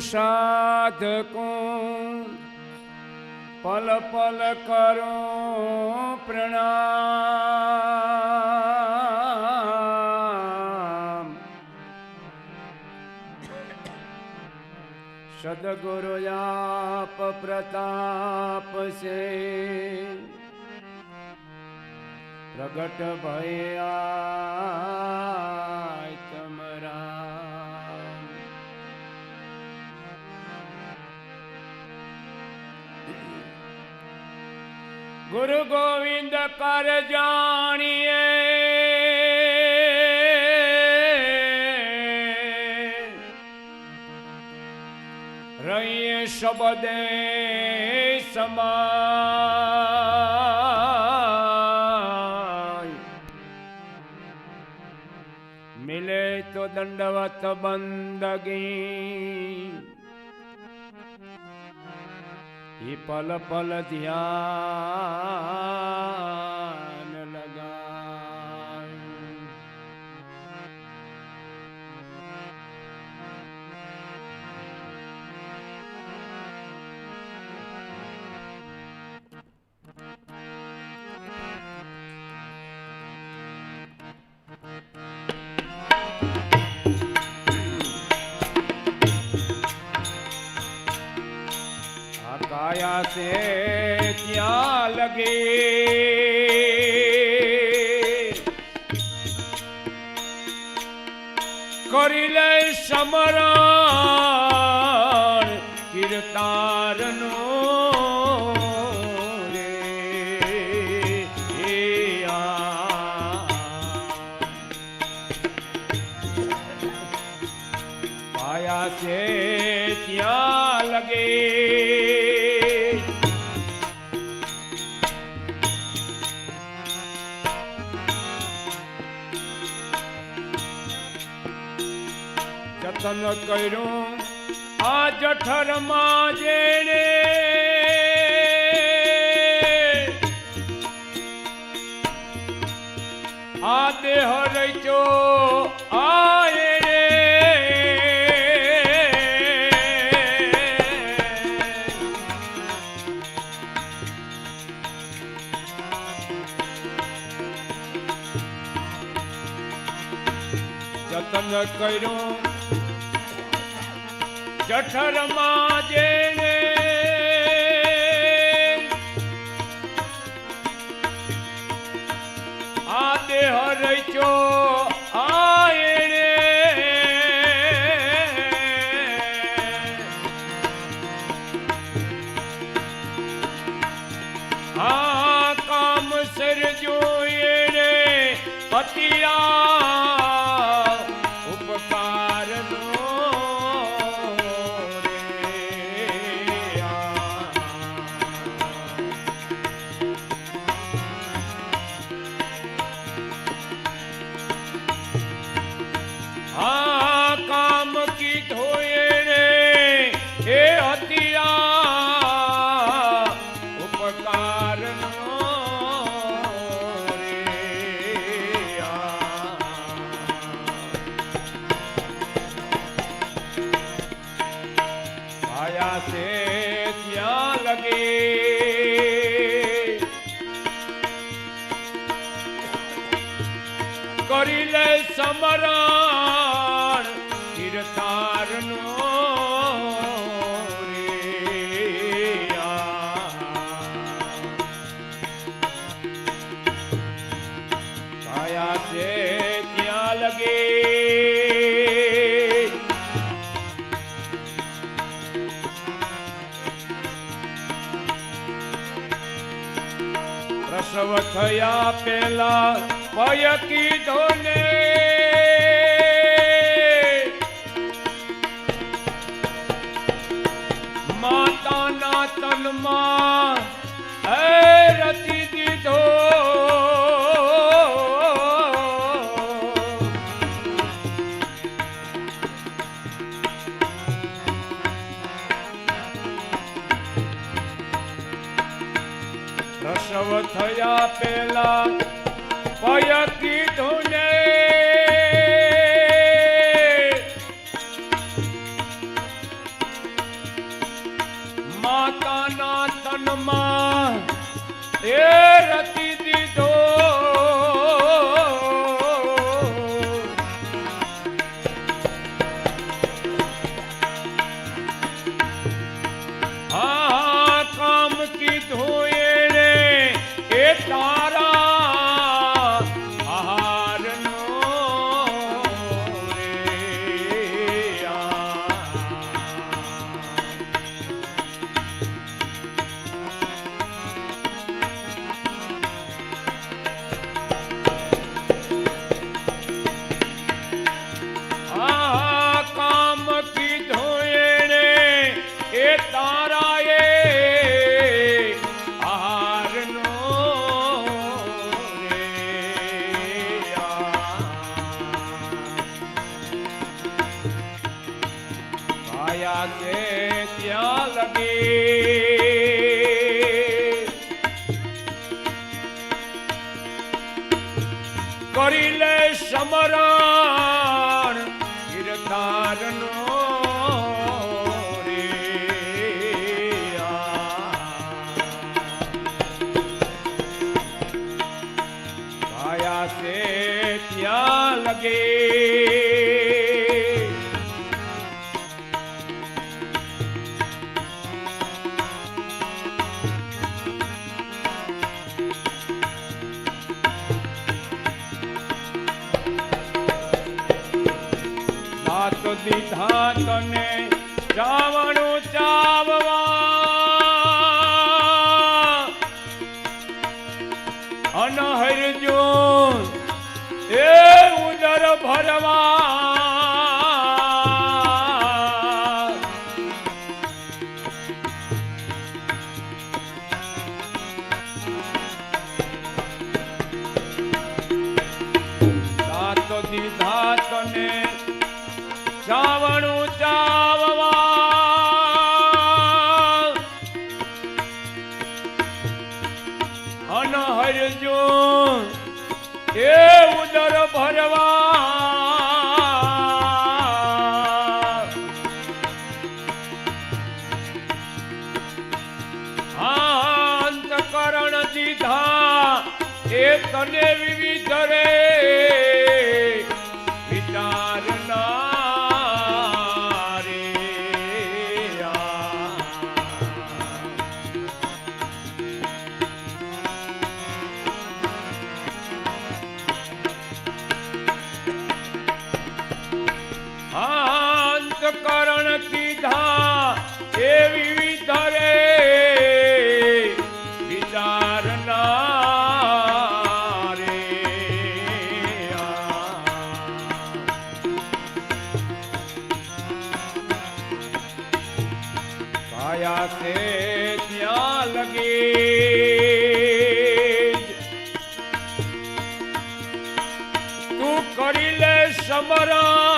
સાધકો પલ પલ કરો પ્રણામ સદગુરુ આપ પ્રતાપ છે પ્રગટ ભયા ગુરુ ગોવિંદ કર જાણીએ. રહીએ શબદે સમાય. મિલે તો દંડવત બંદગી. પલ પલ ધ્યાન પાયા છે ત્યાં લગે. જતન કર્યું આ જઠરમાં જેણે. આ દેહ રચ્યો આય કર્યું. જઠરમાં જેણે પ્રસવ થયા પેલા ભય કીધો ને પેલા છે ત્યાં લગી સાત દીધા તને. રાવણો ચાવવા કને વિવિધરે છાયા છે ત્યાં લગી તું કરી લે સમરા.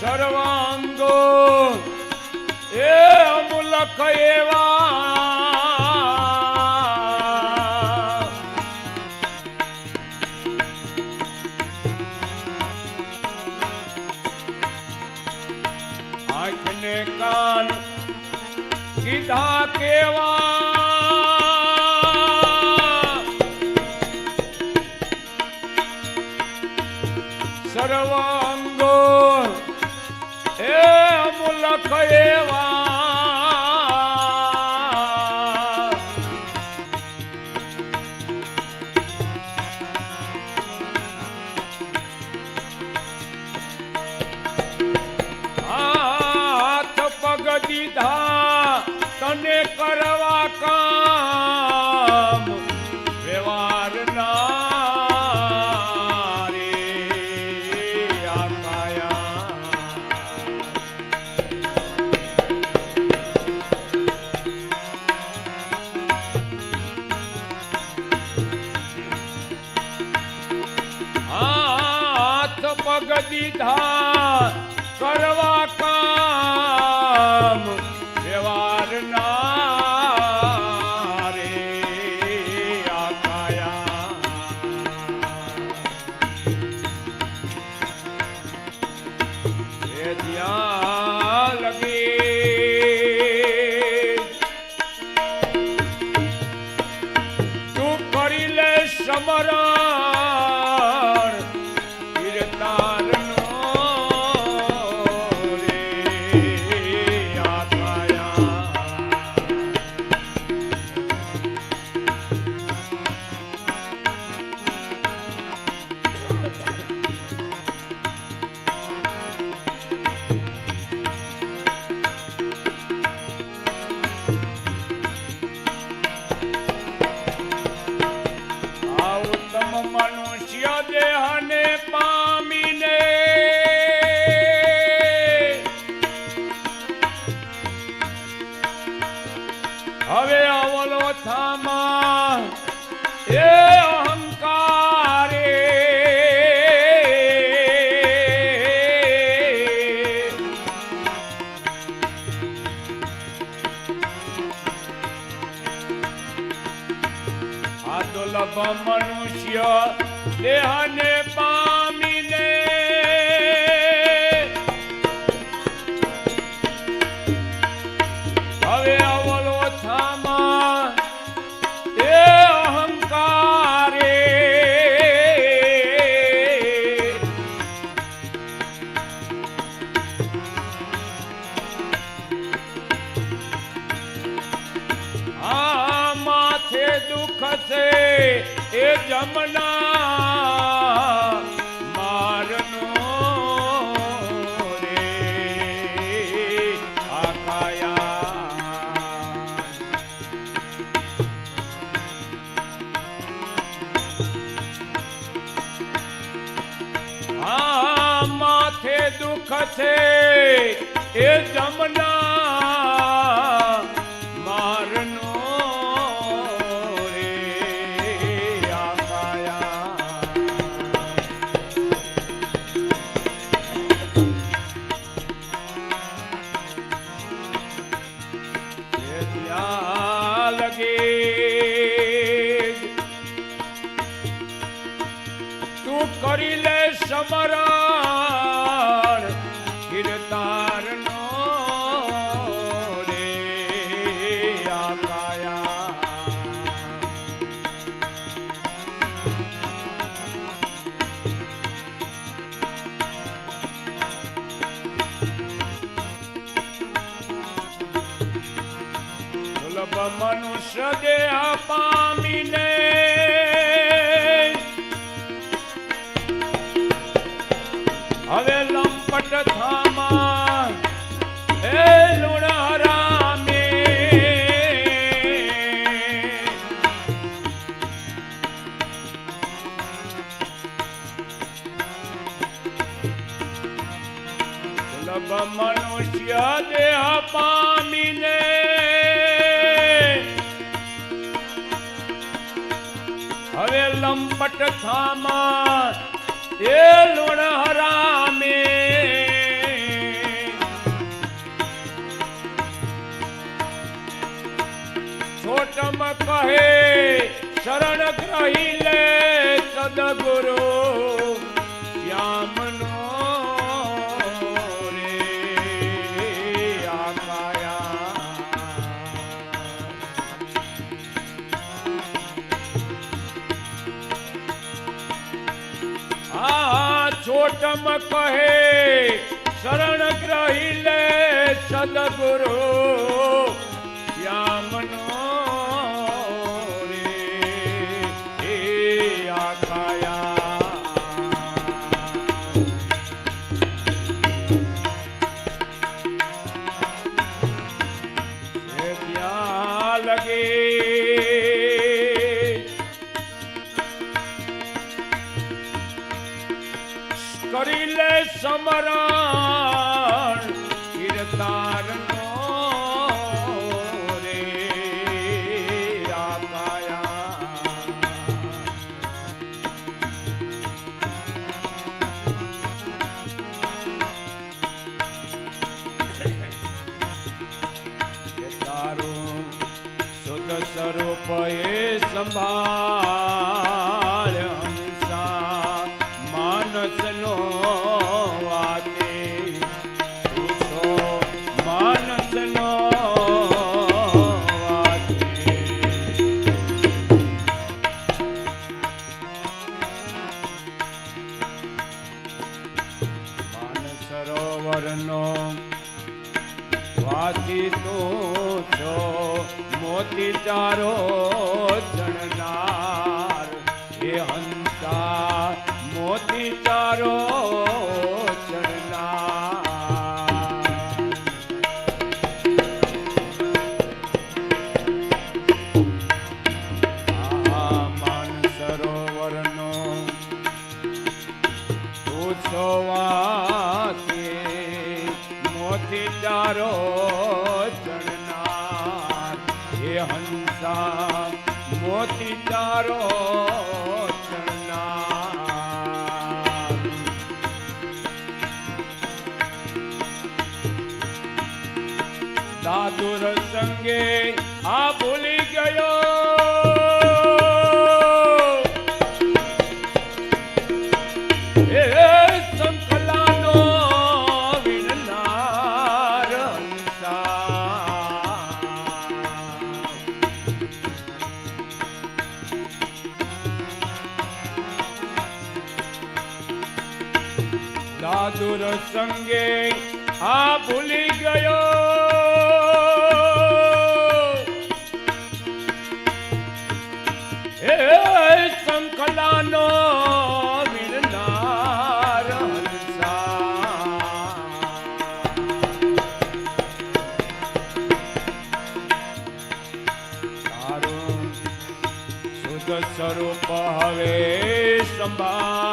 સર્વાંગો. એ અમુલક એવા લીધા. તને કરવા કા Bhagavad હવે અવલો થામા એ આ માથે દુખ છે એ જમના સબ મનુષ્ય દેહ પામીને હવે લંપટ થામા એ લુણ હરામે. છોટમ કહે શરણ ગ્રહી આ ચોટમ કહે શરણ ગ્રહી લે સદગુરુ. लंबा મજૂર સંગે આ ભૂલી ગયો. હે સંકલાનો સ્વરૂપ હવે સંભાળ.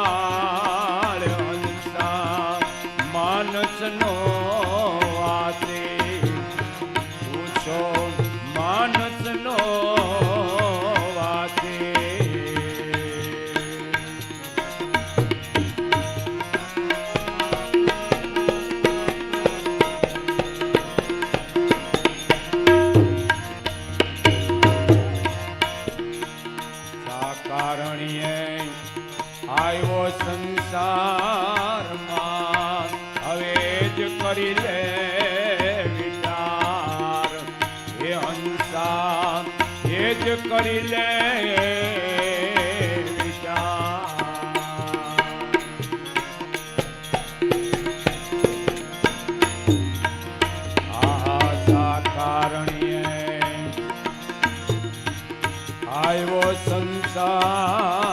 આવ્યો સંસાર.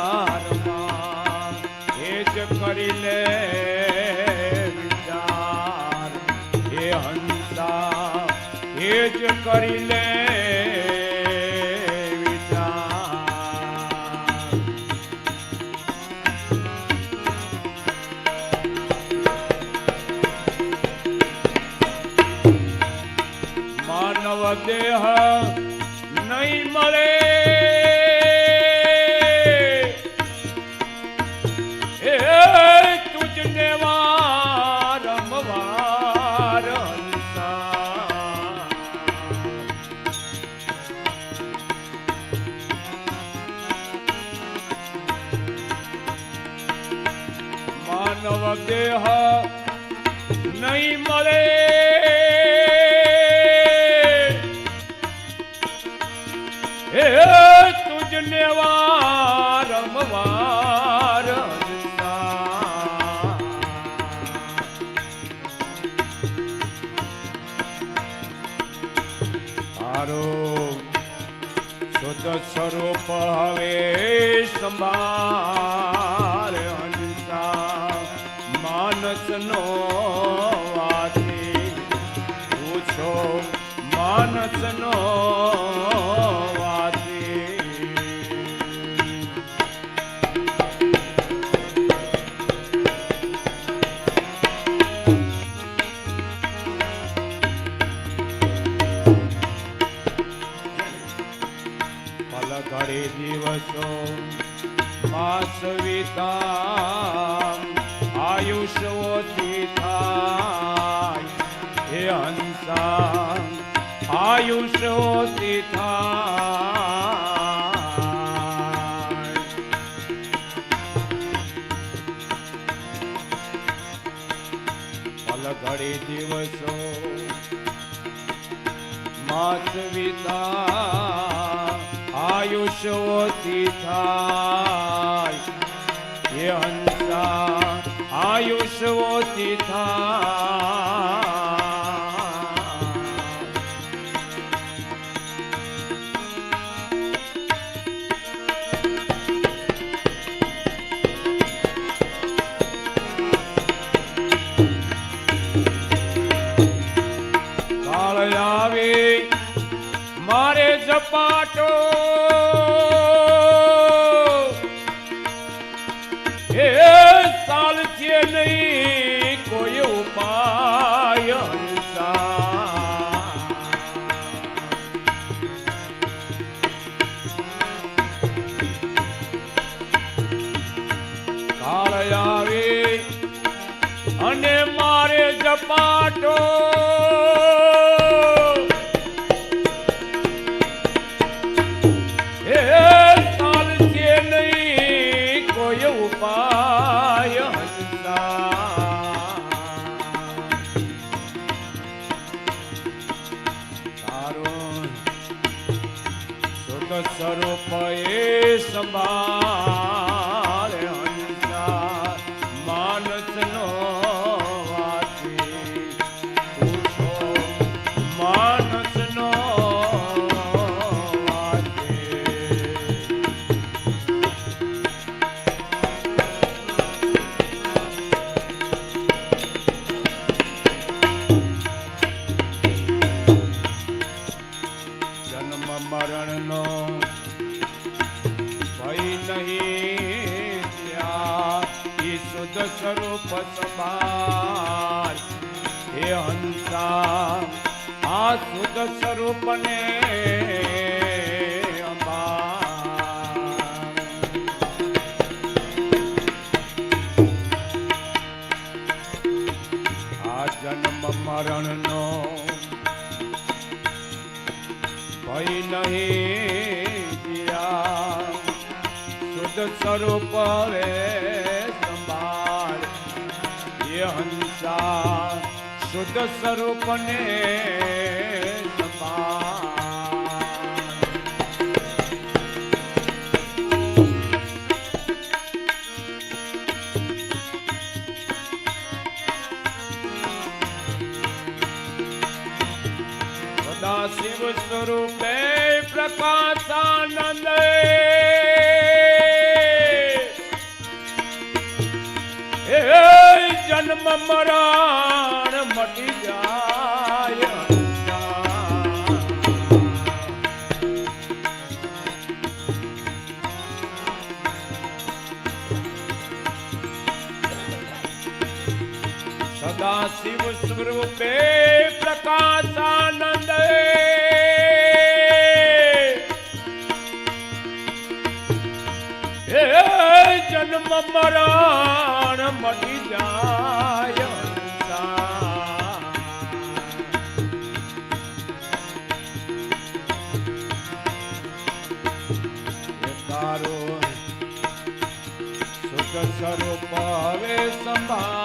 દેહ નહીં મળે. હે તુજને વારંવાર તારો સ્વત સ્વરૂપ હવે સંભાળ. નો 就是我的他。પાટો શુદ્ધ સ્વરૂપ સંભાળ હે હંસા આ શુદ્ધ સ્વરૂપને જન્મ મરણનો ભય નહીં શુદ્ધ સ્વરૂપ રે શુદ્ધ સ્વરૂપને હે જન્મ મરણ મટી જાય તારો સુખ સ્વરૂપ હવે સંભાળ.